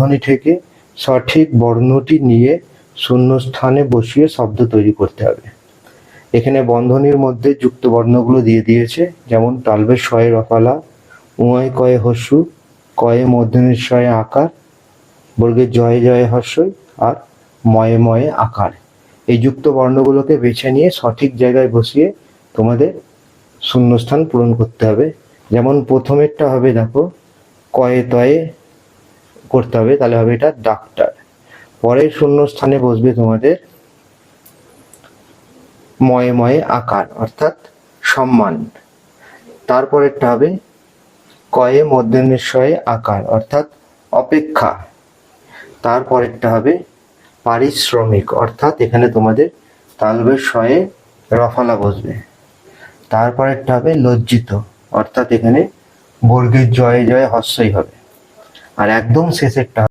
মূর্ধনি থেকে সঠিক বর্ণটি নিয়ে শূন্যস্থানে বসিয়ে শব্দ তৈরি করতে হবে। এখানে বন্ধনীর মধ্যে যুক্ত বর্ণগুলো দিয়ে দিয়েছে, যেমন তালবের শয়ে রফালা উঁয় কয়ে হস্যু, কয়ে মধ্যনের শয়ে আকার বর্গের জয়ে জয়ে হস্যই আর ময়ে ময়ে আকার। এই যুক্ত বর্ণগুলোকে বেছে নিয়ে সঠিক জায়গায় বসিয়ে তোমাদের শূন্যস্থান পূরণ করতে হবে। যেমন প্রথমেরটা হবে দেখো, কয়ে তয়ে করতে হবে, তাহলে হবে এটা ডাক্তার। পরের শূন্য স্থানে বসবে তোমাদের ময়ে ময়ে আকার, অর্থাৎ সম্মান। তারপরেরটা হবে কয়ে মধ্যনিশ্চয়ে আকার, অর্থাৎ অপেক্ষা। তারপরেরটা হবে পারিশ্রমিক, অর্থাৎ এখানে তোমাদের তালবের শয়ে রফালা বসবে। তারপরেরটা হবে লজ্জিত, অর্থাৎ এখানে বর্গের জয়ে জয়ে হস্যই হবে। আর একদম শেষেরটা।